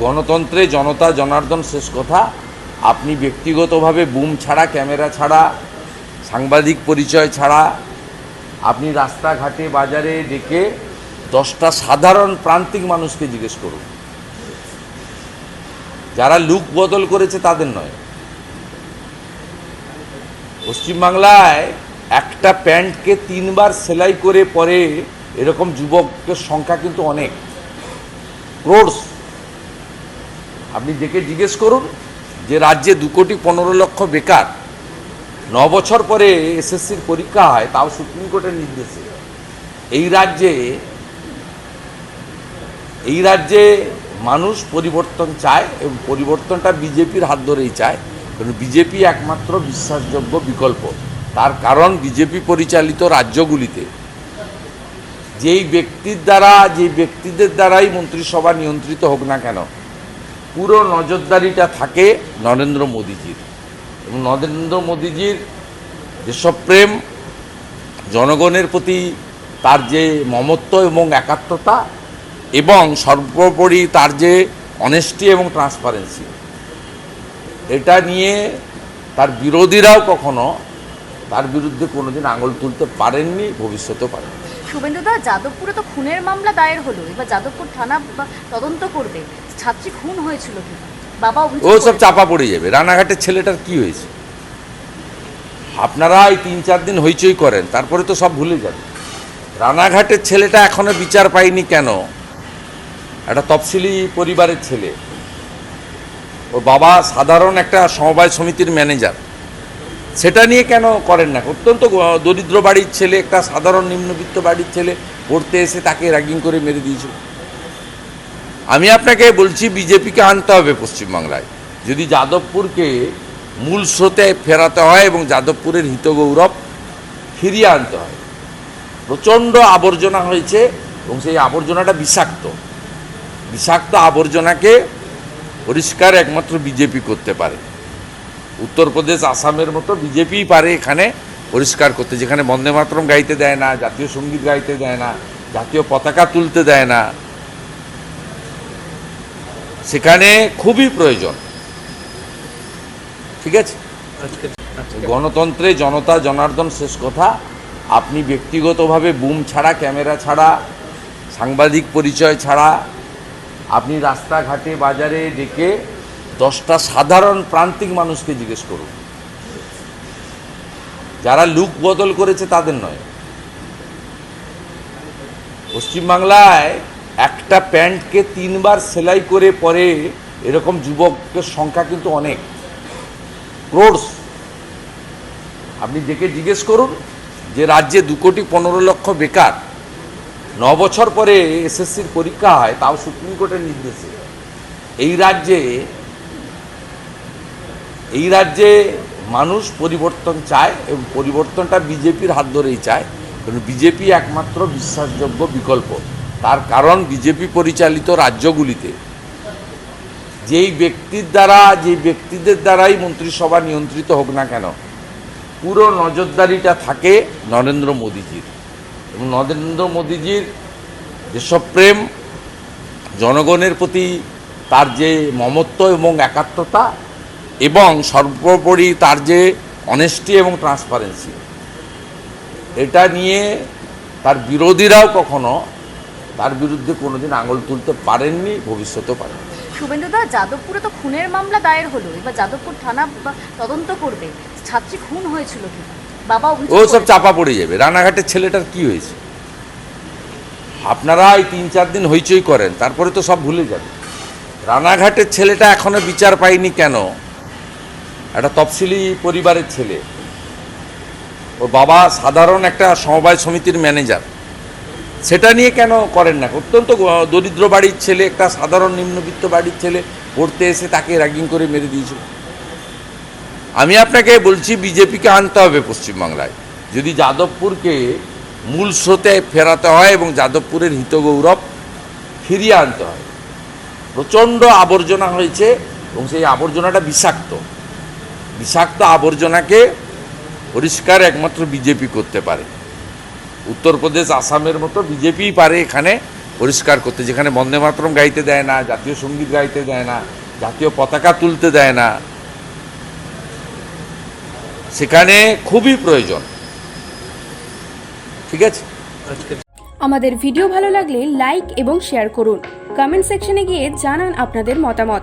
গণতন্ত্রে জনতা, জনার্দন শেষ কথা। আপনি ব্যক্তিগতভাবে বুম ছাড়া, ক্যামেরা ছাড়া, সাংবাদিক পরিচয় ছাড়া, আপনি রাস্তাঘাটে, বাজারে ডেকে দশটা সাধারণ প্রান্তিক মানুষকে জিজ্ঞেস করুন। যারা লুক বদল করেছে তাদের নয়। পশ্চিমবাংলায় একটা প্যান্টকে তিনবার সেলাই করে পরে এরকম যুবকের সংখ্যা কিন্তু অনেক। ক্রোডস। আপনি দেখে জিজ্ঞেস করুন যে রাজ্যে দু কোটি পনেরো লক্ষ বেকার, ন বছর পরে এসএসসির পরীক্ষা হয়, তাও সুপ্রিম কোর্টের নির্দেশে। এই রাজ্যে এই রাজ্যে মানুষ পরিবর্তন চায় এবং পরিবর্তনটা বিজেপির হাত ধরেই চায়। কারণ বিজেপি একমাত্র বিশ্বাসযোগ্য বিকল্প। তার কারণ বিজেপি পরিচালিত রাজ্যগুলিতে। যেই ব্যক্তির দ্বারা, যেই ব্যক্তিদের দ্বারাই মন্ত্রিসভা নিয়ন্ত্রিত হোক না কেন পুরো নজরদারিটা থাকে নরেন্দ্র মোদীজির। এবং নরেন্দ্র মোদীজির যেসব প্রেম, জনগণের প্রতি তার যে মমত্ব এবং একাত্মতা এবং সর্বোপরি তার যে অনেস্টি এবং ট্রান্সপারেন্সি এটা নিয়ে তার বিরোধীরাও কখনো তার বিরুদ্ধে কোনোদিন আঙুল তুলতে পারেননি, ভবিষ্যতেও পারেন শুভেন্দুদা যাদবপুরে তো খুনের মামলা দায়ের হলো। এবার যাদবপুর থানা তদন্ত করবে। ছাত্রী খুন হয়েছিল কি বাবা ও সব চাপা পড়ে যাবে। রানাঘাটের ছেলেটার কি হয়েছে? আপনারা এই তিন চার দিন হইচই করেন তারপরে তো সব ভুলে যাবে। রানাঘাটের ছেলেটা এখনও বিচার পায়নি কেন? একটা তফসিলি পরিবারের ছেলে। ওর বাবা সাধারণ একটা সমবায় সমিতির ম্যানেজার। সেটা নিয়ে কেন করেন না? অত্যন্ত দরিদ্র বাড়ির ছেলে, একটা সাধারণ নিম্নবিত্ত বাড়ির ছেলে পড়তে এসে তাকে র্যাগিং করে মেরে দিয়েছিল আমি আপনাকে বলছি, বিজেপিকে আনতে হবে পশ্চিমবাংলায়। যদি যাদবপুরকে মূল স্রোতে ফেরাতে হয় এবং যাদবপুরের হিতগৌরব ফিরিয়ে আনতে হয়, প্রচণ্ড আবর্জনা হয়েছে এবং সেই আবর্জনাটা বিষাক্ত। বিষাক্ত আবর্জনাকে পরিষ্কার একমাত্র বিজেপি করতে পারে। উত্তরপ্রদেশ আসামের মতো বিজেপিই পারে এখানে পরিষ্কার করতে। যেখানে বন্দে মাতরম গাইতে দেয় না, জাতীয় সংগীত গাইতে দেয় না, জাতীয় পতাকা তুলতে দেয় না, সেখানে খুবই প্রয়োজন। ঠিক আছে? গণতন্ত্রে জনতা, জনার্দন শেষ কথা। আপনি ব্যক্তিগতভাবে বুম ছাড়া, ক্যামেরা ছাড়া, সাংবাদিক পরিচয় ছাড়া, আপনি রাস্তাঘাটে, বাজারে ডেকে দশটা সাধারণ প্রান্তিক মানুষকে জিজ্ঞেস করুন। যারা লুক বদল করেছে তাদের নয়। পশ্চিমবাংলায় একটা প্যান্টকে তিনবার সেলাই করে পরে এরকম যুবকের সংখ্যা কিন্তু অনেক। ক্রোডস আপনি দেখে জিজ্ঞেস করুন যে রাজ্যে দু কোটি পনেরো লক্ষ বেকার, ন বছর পরে এসএসসির পরীক্ষা হয়, তাও সুপ্রিম কোর্টের নির্দেশে। এই রাজ্যে এই রাজ্যে মানুষ পরিবর্তন চায় এবং পরিবর্তনটা বিজেপির হাত ধরেই চায়। কারণ বিজেপি একমাত্র বিশ্বাসযোগ্য বিকল্প। তার কারণ বিজেপি পরিচালিত রাজ্যগুলিতে। যেই ব্যক্তির দ্বারা, যেই ব্যক্তিদের দ্বারাই মন্ত্রিসভা নিয়ন্ত্রিত হোক না কেন, পুরো নজরদারিটা থাকে নরেন্দ্র মোদীজির। এবং নরেন্দ্র মোদীজির দেশপ্রেম জনগণের প্রতি তার যে মমত্ব এবং একাত্মতা এবং সর্বোপরি তার যে অনেস্টি এবং ট্রান্সপারেন্সি এটা নিয়ে তার বিরোধীরাও কখনো তার বিরুদ্ধে কোনোদিন আঙুল তুলতে পারেননি ভবিষ্যতেও পারেন শুভেন্দুদা যাদবপুরে তো খুনের মামলা দায়ের হলো এবার যাদবপুর থানা তদন্ত করবে। ছাত্রী খুন হয়েছিল কি? বাবা ও সব চাপা পড়ে যাবে। রানাঘাটের ছেলেটার কি হয়েছে? আপনারা এই তিন চার দিন হইচই করেন তারপরে তো সব ভুলে যাবে। রানাঘাটের ছেলেটা এখনও বিচার পায়নি কেন? একটা তফসিলি পরিবারের ছেলে। ওর বাবা সাধারণ একটা সমবায় সমিতির ম্যানেজার। সেটা নিয়ে কেন করেন না? অত্যন্ত দরিদ্র বাড়ির ছেলে, একটা সাধারণ নিম্নবিত্ত বাড়ির ছেলে, পড়তে এসে তাকে র্যাগিং করে মেরে দিয়েছিল। আমি আপনাকে বলছি, বিজেপিকে আনতে হবে পশ্চিমবাংলায়। যদি যাদবপুরকে মূল স্রোতে ফেরাতে হয় এবং যাদবপুরের হিতগৌরব ফিরিয়ে আনতে হয়। প্রচণ্ড আবর্জনা হয়েছে এবং সেই আবর্জনাটা বিষাক্ত। বিষাক্ত আবর্জনাকে পরিষ্কার একমাত্র বিজেপি করতে পারে। উত্তরপ্রদেশ আসামের মতো বিজেপিই পারে এখানে পরিষ্কার করতে, যেখানে বন্দে মাতরম গাইতে দেয় না, জাতীয় সংগীত গাইতে দেয় না, জাতীয় পতাকা তুলতে দেয় না। সেখানে খুবই প্রয়োজন। ঠিক আছে? আমাদের ভিডিও ভালো লাগলে লাইক এবং শেয়ার করুন। কমেন্ট সেকশনে গিয়ে জানান আপনাদের মতামত।